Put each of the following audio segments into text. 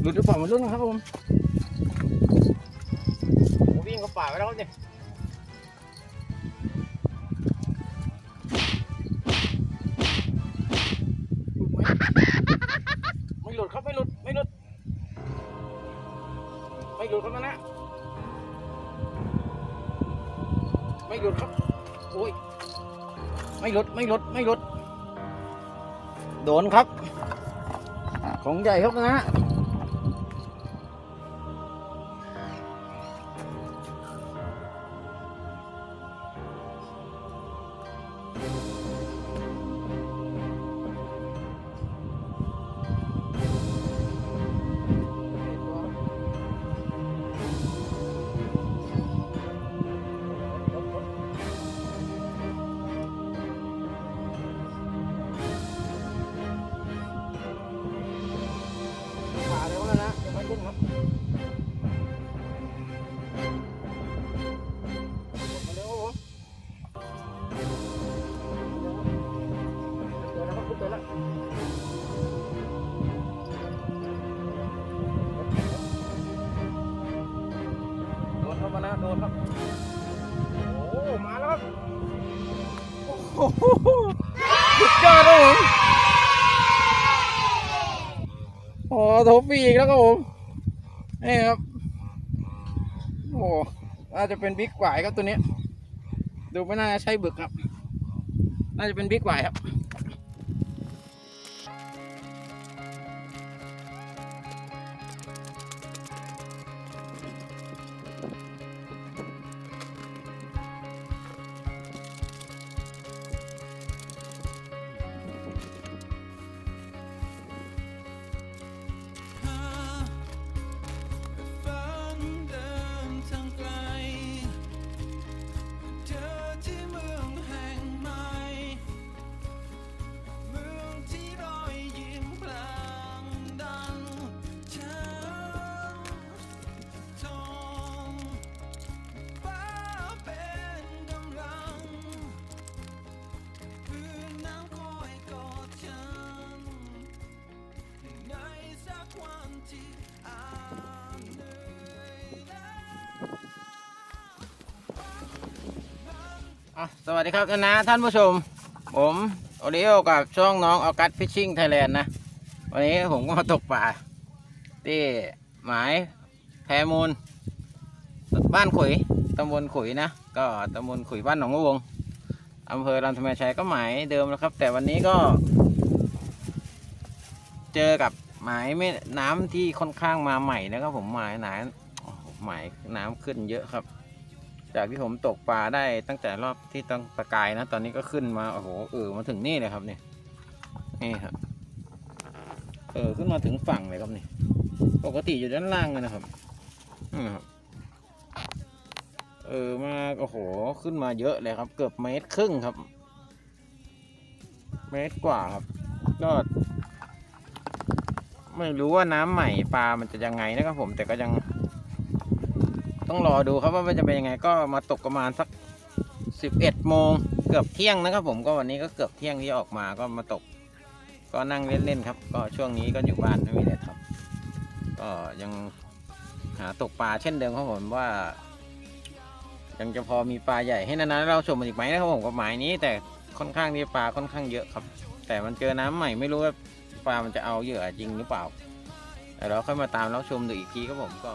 หลุดหรือเปล่าม่รู้นะครับผมโอ้วิ่งเข้าป่าไปแล้วครับเนี่ยไมไม่หลุดครับไม่หลุดไม่หลุดไม่หลุดครับนะนะไม่หลุดครับโอ้ยไม่หลุดไม่หลุดไม่หลุดโดนครับ ของใหญ่ครับนะ โอ้โทฟีอีกแล้วครับผมนี่ครับโอ้น่าจะเป็นบิ๊กไหวครับตัวนี้ ดูไม่น่าใช่บึกครับ น่าจะเป็นบิ๊กไหวครับ อะสวัสดีครับนะนะท่านผู้ชม ผมโอริโอกับช่องน้องออกัสฟิชชิ่งไทยแลนด์นะ วันนี้ผมก็มาตกป่า ที่หมายแพมูล บ้านขุยตำบลขุยนะ ก็ตำบลขุยบ้านหนองวงอำเภอลำธเมชัยก็หมายเดิมนะครับ แต่วันนี้ก็ เจอกับหมายแม่น้ำที่ค่อนข้างมาใหม่นะครับผมหมายหนาหหมายน้ำขึ้นเยอะครับ จากที่ผมตกปลาได้ตั้งแต่รอบที่ตั้งตะกายนะ ตอนนี้ก็ขึ้นมาโอ้โหเออมาถึงนี่เลยครับเนี่ยนี่ครับเออขึ้นมาถึงฝั่งเลยครับนี่ ปกติอยู่ด้านล่างเลยนะครับนี่ครับเออมาโอ้โหขึ้นมาเยอะเลยครับ เกือบเมตรครึ่งครับ เมตรกว่าครับก็ไม่รู้ว่าน้ำใหม่ปลามันจะยังไงนะครับผมแต่ก็ยัง ต้องรอดูครับว่ามันจะเป็นยังไงก็มาตกประมาณสักสิบเอ็ดโมงเกือบเที่ยงนะครับ ผมก็วันนี้ก็เกือบเที่ยงที่ออกมาก็มาตก ก็นั่งเล่นๆครับ ก็ช่วงนี้ก็อยู่บ้านไม่มีอะไรทำก็ยังหาตกปลาเช่นเดิมครับผมว่า ยังจะพอมีปลาใหญ่ให้นานๆเราชมมันอีกไหมนะครับผมกับหมายนี้แต่ค่อนข้างที่ปลาค่อนข้างเยอะครับ แต่มันเจอน้ำใหม่ไม่รู้ว่าปลามันจะเอาเหยื่อจริงหรือเปล่าแต่เราค่อยมาตามรับชมดูอีกทีครับผมก็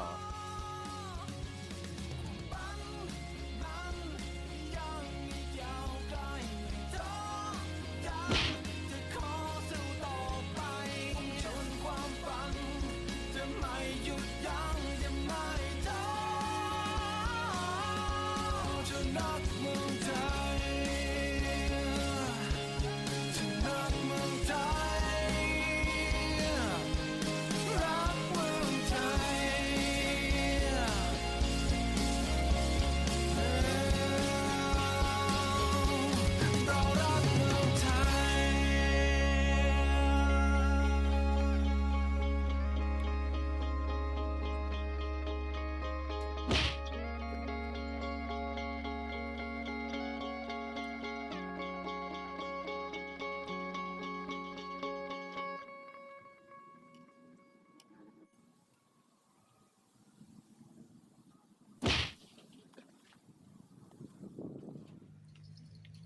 knock won't.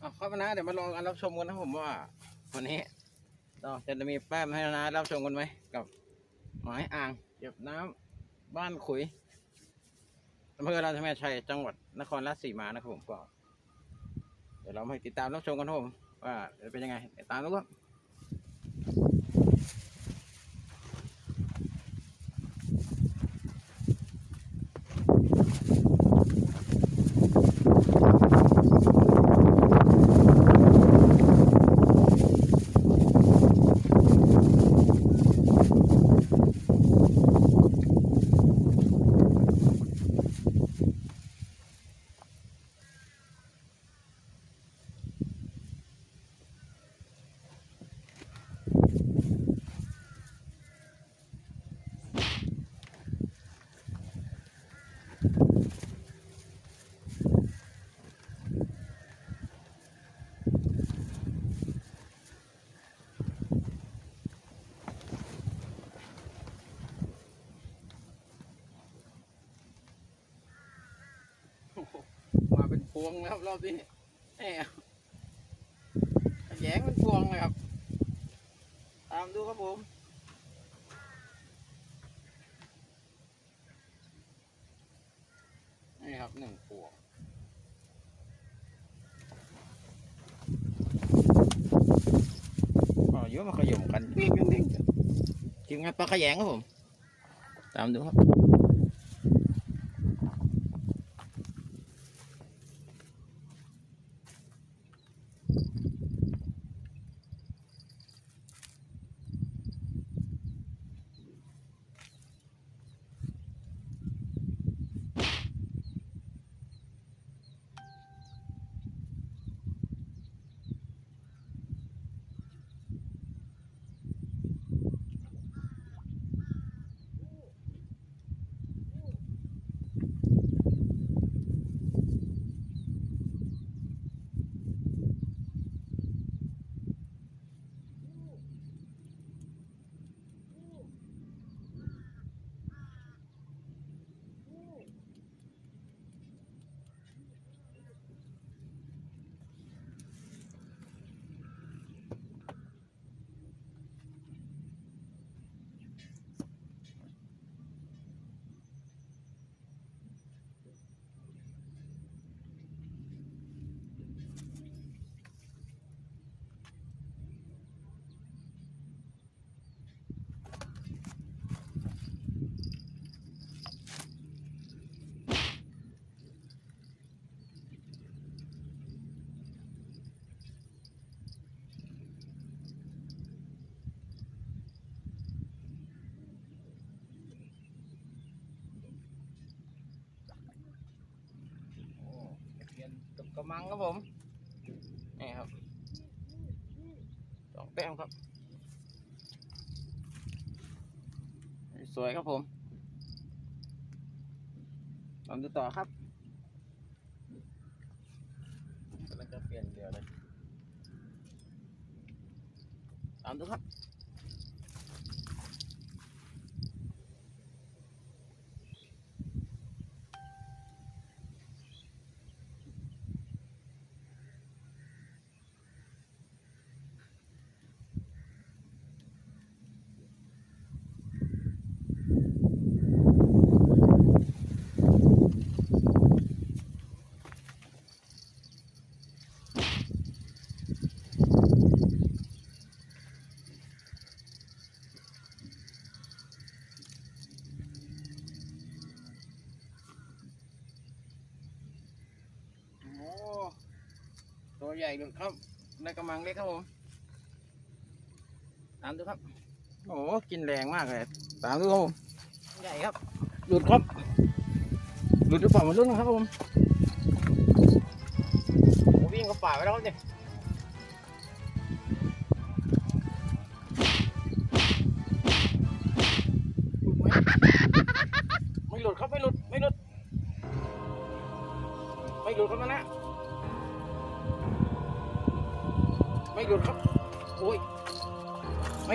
เอาครับนะเดี๋ยวมาลองกันรับชมกันนะผมว่าวันนี้เราจะมีแป้มให้นะรับชมกันไหมกับหมายอ่างเก็บน้ำบ้านขุยอำเภอราชแม่ชัยจังหวัดนครราชสีมานะครับผมก็ เดี๋ยวเราไปติดตามรับชมกันครับผมว่าจะเป็นยังไงเดี๋ยวตามดูครับ วงนะครับรอบนี้แหมแยงเป็นพวงเลยครับ ตามดูครับผมนี่ครับหนึ่งพวงก็เยอะมาขยมกันวิ่งวิ่งวิ่งทีมงานปลาขยงครับผม ตามดูครับ มังครับผม นี่ครับสองแต้มครับ สวยครับผมลองดูต่อครับกำลังจะเปลี่ยนเรือเลยตามดูครับ โอ้ ตัวใหญ่ดูครับในกำมังเล็กครับผมตามดูครับ โอ้กินแรงมากเลยตามดูครับผมใหญ่ครับหลุดครับหลุดหรือเปล่าไมาลุ้นนะครับผมโอ้วิ่งเข้าป่าไปแล้วครับเนี่ย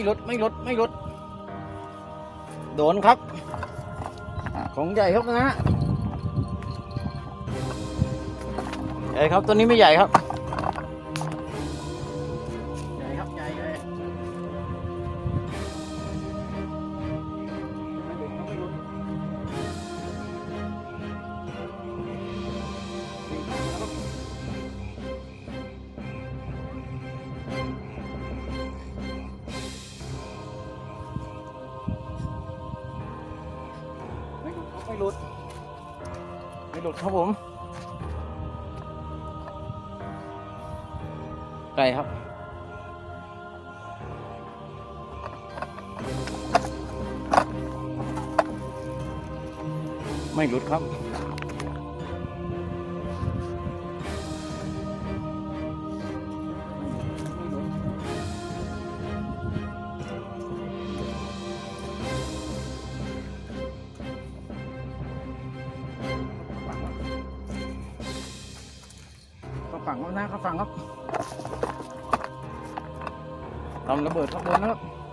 ลดไม่ลดไม่ลด โดนครับ ของใหญ่ครับนะใหญ่ครับตัวนี้ไม่ใหญ่ครับ หลุดครับผม ไก่ครับไม่หลุดครับ ระเบิดข้างบนนะครับ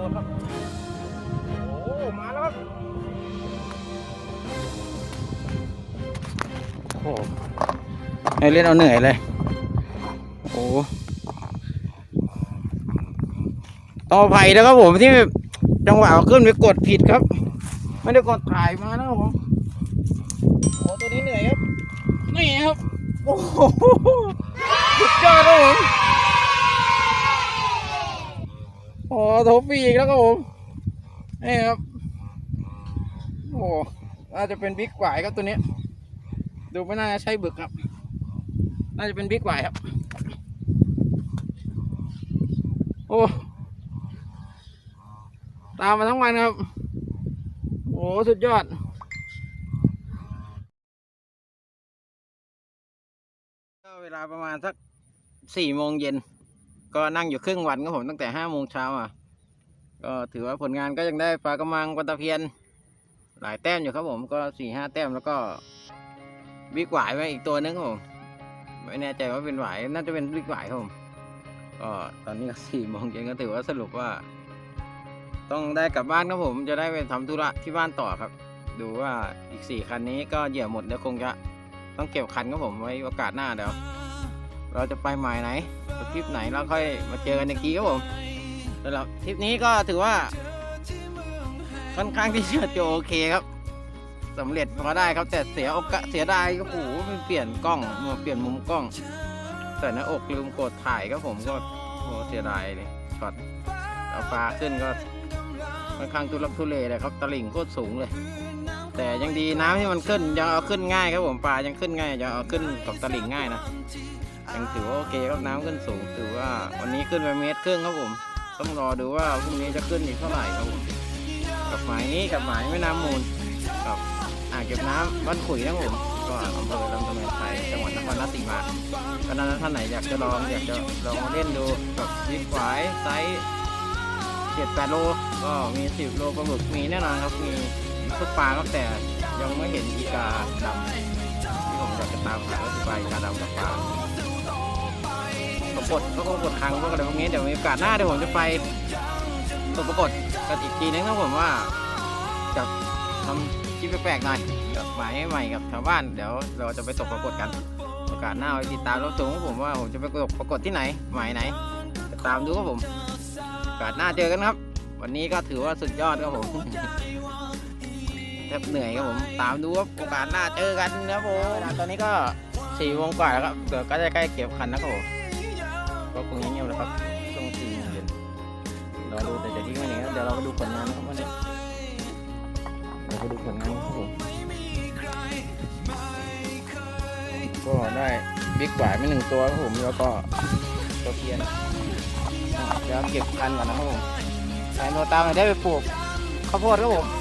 นเข้ามานะโดนครับ โอ้มาแล้วครับโอ้ให้เล่นเอาเหนื่อยเลย โอ้ต่อไผ่นะครับผมที่จังหวะเอาขึ้นไปกดผิดครับ ไม่ได้กดถ่ายมานะครับผมโอ้ตัวนี้เหนื่อยครับนี่ครับ โอ้โหสุดยอดครับผม อ้โทฟี่อีกแล้วครับผมนี่ครับโอ้น่าจะเป็นบิ๊กหวายครับตัวนี้ ดูไม่น่าจะใช่บึกครับ น่าจะเป็นบิ๊กหวายครับ โอ้ตามมาทั้งวันครับ โอ้สุดยอดก็เวลาประมาณสักสี่โมงเย็น ก็นั่งอยู่ครึ่งวันครับผมตั้งแต่ห้าโมงเช้าอะ ก็ถือว่าผลงานก็ยังได้ปลากระมังปลาตะเพียน หลายแต้มอยู่ครับผมก็สี่ห้าแต้มแล้วก็บิ๊กหวายไว้อีกตัวนึงครับผมไม่แน่ใจว่าเป็นหวายน่าจะเป็นบิ๊กหวายครับผมก็ตอนนี้ก็สี่โมงเย็นก็ถือว่าสรุปว่า ต้องได้กลับบ้านครับผมจะได้ไปทำธุระที่บ้านต่อครับ ดูว่าอีกสี่คันนี้ก็เหยื่อหมดเดี๋ยวคงจะต้องเก็บคันครับผมไว้โอกาสหน้าเดี๋ยวเราจะไปหมายไหน ไปทริปไหนแล้วค่อยมาเจอกันอีกทีครับผมสำหรับทริปนี้ก็ถือว่า ค่อนข้างที่จะโอเคครับสำเร็จพอได้ครับแต่เสียโอกาสเสียดายก็โอ้โหเปลี่ยนกล้องมาเปลี่ยนมุมกล้อง แต่หน้าอกลืมกดถ่ายครับผมก็โอ้เสียดายเลยช็อตเอาปลาขึ้นก็ค่อนข้างทุลักทุเลเลยครับตลิ่งโคตรสูงเลย แต่ยังดีน้ำที่มันขึ้นยังเอาขึ้นง่ายครับผมปลายังขึ้นง่ายยังเอาขึ้นกับตลิ่งง่ายนะ ยังถือว่าโอเคครับน้ำขึ้นสูงถือว่าวันนี้ขึ้นไปเมตรครึ่งครับผม ต้องรอดูว่าพรุ่งนี้จะขึ้นอีกเท่าไหร่ครับผมกับหมายนี้กับหมายแม่น้ำมูลกับอ่างเก็บน้ำบ้านขุยนะผมก็อำเภอลำตะเมนไทยจังหวัดนครราชสีมาก็นั้นท่านไหนอยากจะลองอยากจะลองมาเล่นดูกับยิปหวายไซส์เจ็ดแปดโลก็มีสิบโลปลาหมึกมีแน่นอนครับมีทุกปลาครับแต่ยังไม่เห็นอีกาดำที่ผมอยากจะตามหาก็คือปลาอีกาดำกับปลา ปรากฏก็คงกดครั้งพวกอะไรพวกนี้เดี๋ยวมีโอกาสหน้าเดี๋ยวผมจะไปตกปรากฏกันอีกทีนึงนะผมว่าจะทำคลิปแปลกๆหน่อยกับหมายใหม่กับชาวบ้านเดี๋ยวเราจะไปตกปรากฏกันโอกาสหน้าไว้ติดตามรับชมของผมว่าผมจะไปตกปรากฏที่ไหนหมายไหนติดตามดูครับผมโอกาสหน้าเจอกันครับ วันนี้ก็ถือว่าสุดยอดครับผมแทบเหนื่อยครับผมตามดูว่าโอกาสหน้าเจอกันนะครับผมตอนนี้ก็สี่โมงกว่าแล้วครับเดี๋ยวก็จะใกล้เก็บคันนะครับผม ก็คงเงียบๆแล้วครับช่วงสี่โมงเย็นรอดูแต่จะทิ้งไว้ไหนครับเดี๋ยวเราไปดูผลงานนะครับวันนี้เดี๋ยวไปดูผลงานครับผมก็ได้บิ๊กหวายไปหนึ่งตัวครับผมแล้วก็ตัวเพียนเดี๋ยวเก็บพันก่อนนะครับผมใส่โนตามได้ไปปลูกข้าวโพดครับผม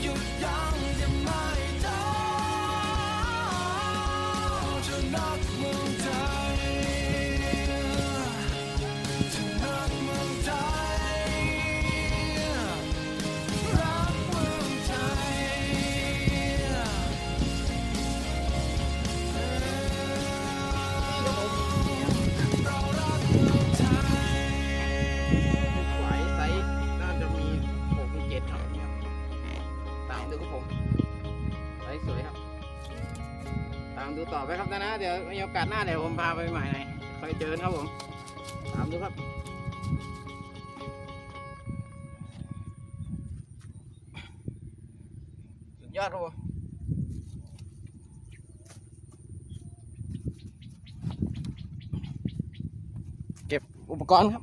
ไห ดูต่อไปครับนะนะเดี๋ยวมีโอกาสหน้าเดี๋ยวผมพาไปใหม่หน่อยคอยเจอครับผมตามดูครับสุดยอดครับผมเก็บอุปกรณ์ครับ